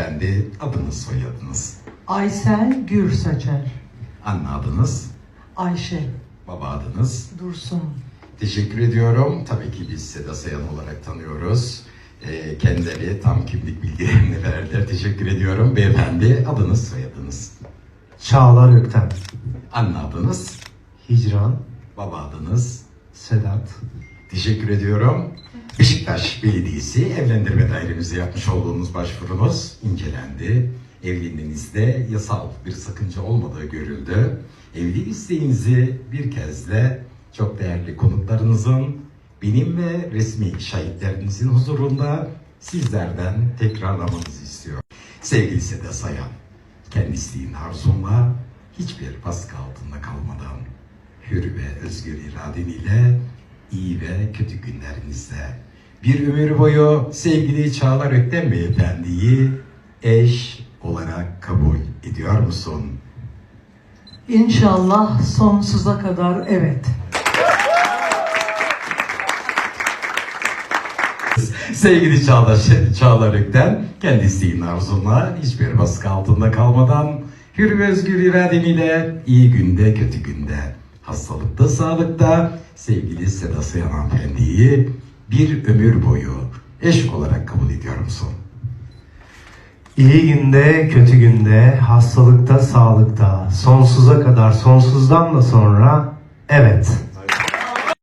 Beyefendi adınız soyadınız. Aysel Gürsaçer. Anne adınız, Ayşe baba adınız. Dursun. Teşekkür ediyorum. Tabii ki biz Seda Sayan olarak tanıyoruz. Ee, kendileri tam kimlik bilgilerini verdiler. Teşekkür ediyorum. Beyefendi adınız, soyadınız. Çağlar Öktem, Anne adınız, Hicran, baba adınız. Sedat, Teşekkür ediyorum. Beşiktaş Belediyesi evlendirme dairemize yapmış olduğunuz başvurunuz incelendi. Evliliğinizde yasal bir sakınca olmadığı görüldü. Evlilik isteğinizi bir kez de çok değerli konuklarınızın, benim ve resmi şahitlerinizin huzurunda sizlerden tekrarlamanızı istiyorum. Sevgili Seda Sayan, kendi isteğin arzunla hiçbir baskı altında kalmadan hür ve özgür iraden ile iyi ve kötü günlerinizde bir ömür boyu sevgili Çağlar Öktem Beyefendi'yi eş olarak kabul ediyor musun? İnşallah sonsuza kadar evet. Sevgili Çağlar, Çağlar Öktem, kendi isteğinin arzunla hiçbir baskı altında kalmadan hür ve özgür iradeniyle iyi günde kötü günde hastalıkta sağlıkta sevgili Seda Sayan hanımefendiyi bir ömür boyu eş olarak kabul ediyor musun? iyi günde, kötü günde, hastalıkta, sağlıkta, sonsuza kadar, sonsuzdan da sonra evet.